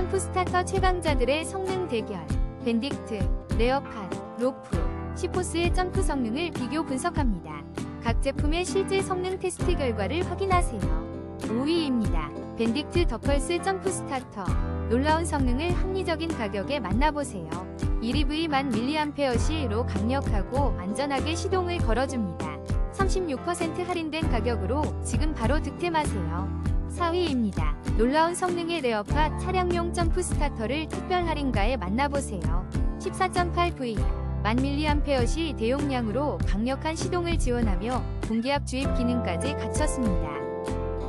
점프 스타터 최강자들의 성능 대결. 밴딕트, 레어팟, 로프, 시포스의 점프 성능을 비교 분석합니다. 각 제품의 실제 성능 테스트 결과를 확인하세요. 5위입니다. 밴딕트 더펄스 점프 스타터. 놀라운 성능을 합리적인 가격에 만나보세요. 1EV 만 mAh로 강력하고 안전하게 시동을 걸어줍니다. 36% 할인된 가격으로 지금 바로 득템하세요. 4위입니다. 놀라운 성능의 레어팟 차량용 점프 스타터를 특별 할인가에 만나보세요. 14.8V 1000mAh 대용량으로 강력한 시동을 지원하며 공기압 주입 기능까지 갖췄습니다.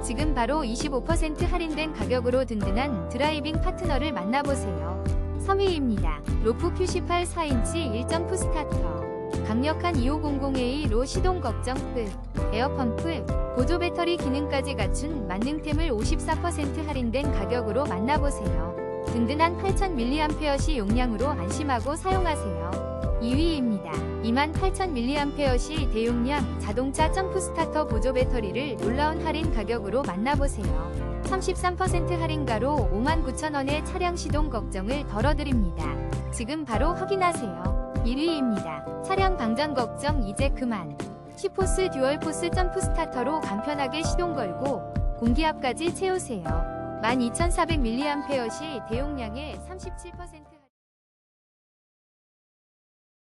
지금 바로 25% 할인된 가격으로 든든한 드라이빙 파트너를 만나보세요. 3위입니다. 로프 Q18 4인치 1점프 스타터. 강력한 2500A로 시동 걱정 끝. 에어펌프, 보조 배터리 기능까지 갖춘 만능템을 54% 할인된 가격으로 만나보세요. 든든한 8000mAh 용량으로 안심하고 사용하세요. 2위입니다. 28000mAh 대용량 자동차 점프 스타터 보조 배터리를 놀라운 할인 가격으로 만나보세요. 33% 할인가로 59,000원의 차량 시동 걱정을 덜어드립니다. 지금 바로 확인하세요. 1위입니다. 차량 방전 걱정 이제 그만. 시포스 듀얼포스 점프 스타터로 간편하게 시동 걸고 공기압까지 채우세요. 12,400mAh 대용량의 37%